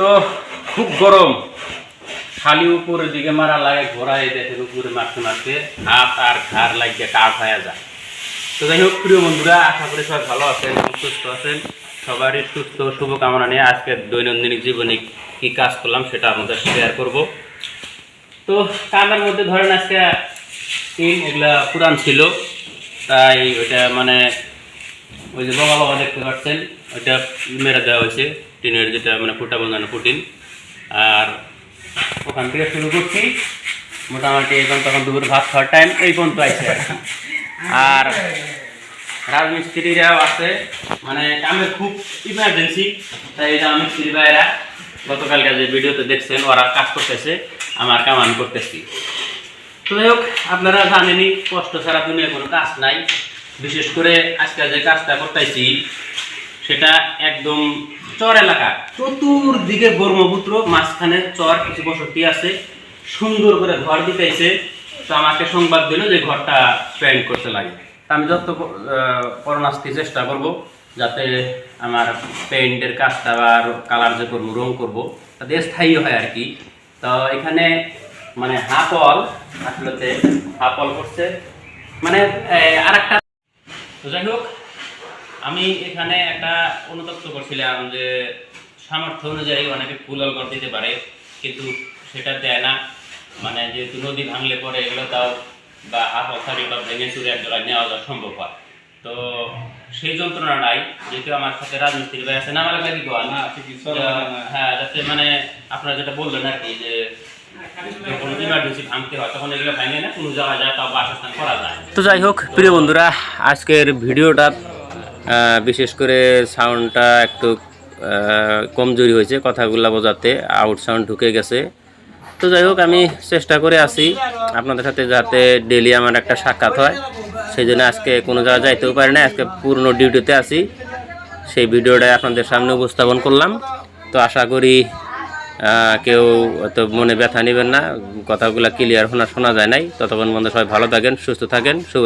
তো খুব গরম। খালি উপরের দিকে মারা লাগে ঘোরায় দেখেন উপরে মারতে মারতে হাত আর ঘাড় লাগিয়ে কাঠ হয়ে যায়। তো যাই হোক, প্রিয় বন্ধুরা, আশা করি সবাই ভালো আছেন, সুস্থ আছেন। সবারই সুস্থ শুভকামনা নিয়ে আজকে দৈনন্দিন জীবনে কি কাজ করলাম সেটা আমাদের শেয়ার করব। তো কামের মধ্যে ধরেন আজকে টিন এগুলা পুরান ছিল। তাই ওইটা মানে ওই যে বাবা বাবা দেখতে পাচ্ছেন, ওইটা মেরে দেওয়া হয়েছে। টিনের যেটা মানে ফুটা বাঁধানো ফুটিন আর ওখান থেকে শুরু করছি। মোটামুটি এখন তখন দুপুর ভাত খাওয়ার টাইম এই পর্যন্ত আইসে আর রাজমিস্ত্রিরাও আছে। মানে কামের খুব ইমার্জেন্সি তাই এটা মিস্ত্রি ভাইয়েরা গতকালকে যে ভিডিওতে দেখছেন, ওরা কাজ করতেছে, আমার কাম আমি করতেছি। তো যাই হোক, আপনারা জানেনই, কষ্ট ছাড়া দুনিয়ার কোনো কাজ নাই। বিশেষ করে আজকে যে কাজটা করতেছি সেটা একদম চর এলাকা। চতুর্দিকে ব্রহ্মপুত্র, মাঝখানে চর কিছু বসতি আছে। সুন্দর করে ঘর দিতেছে। তো আমাকে সংবাদ দিল যে ঘরটা পেন্ট করতে লাগে। আমি যত পরনাস্তি চেষ্টা করব, যাতে আমার পেইন্টের কাজটা বা কালার যে করব, রং করব, তাতে স্থায়ী হয় আর কি। তো এখানে মানে হাফল আসলে হাফল করছে। মানে আর একটা যাই হোক আমি এখানে একটা অনুতপ্ত করছিলাম যে সামর্থ্য অনুযায়ী অনেকে ফুল অলগর দিতে পারে কিন্তু সেটা দেয় না। মানে যেহেতু নদী ভাঙলে পরে এগুলো তাও বা হাত অথারি বা ভেঙে চুরে এক জায়গায় নেওয়া যাওয়া সম্ভব হয়। তো সেই যন্ত্রণা নাই যেহেতু আমার সাথে রাজমিস্ত্রি ভাই আছে না আমার লাগি গোয়াল হ্যাঁ যাতে মানে আপনারা যেটা বললেন আর কি যে যখন ইমার্জেন্সি ভাঙতে হয় তখন এগুলো ভাঙে না কোনো জায়গায় যায় তাও বাসস্থান করা যায়। তো যাই হোক প্রিয় বন্ধুরা আজকের ভিডিওটা বিশেষ করে সাউন্ডটা একটু কমজোরি হয়েছে কথাগুলো বোঝাতে আউট সাউন্ড ঢুকে গেছে। তো যাই হোক, আমি চেষ্টা করে আছি আপনাদের সাথে যাতে ডেলি আমার একটা সাক্ষাৎ হয়। সেই জন্য আজকে কোনো জায়গায় যাইতেও পারি না আজকে পূর্ণ ডিউটিতে আসি সেই ভিডিওটা আপনাদের সামনে উপস্থাপন করলাম। তো আশা করি কেউ তো মনে ব্যথা নেবেন না, কথাগুলো ক্লিয়ার শোনা শোনা যায় নাই। ততক্ষণ বন্ধু সবাই ভালো থাকেন, সুস্থ থাকেন, শুভ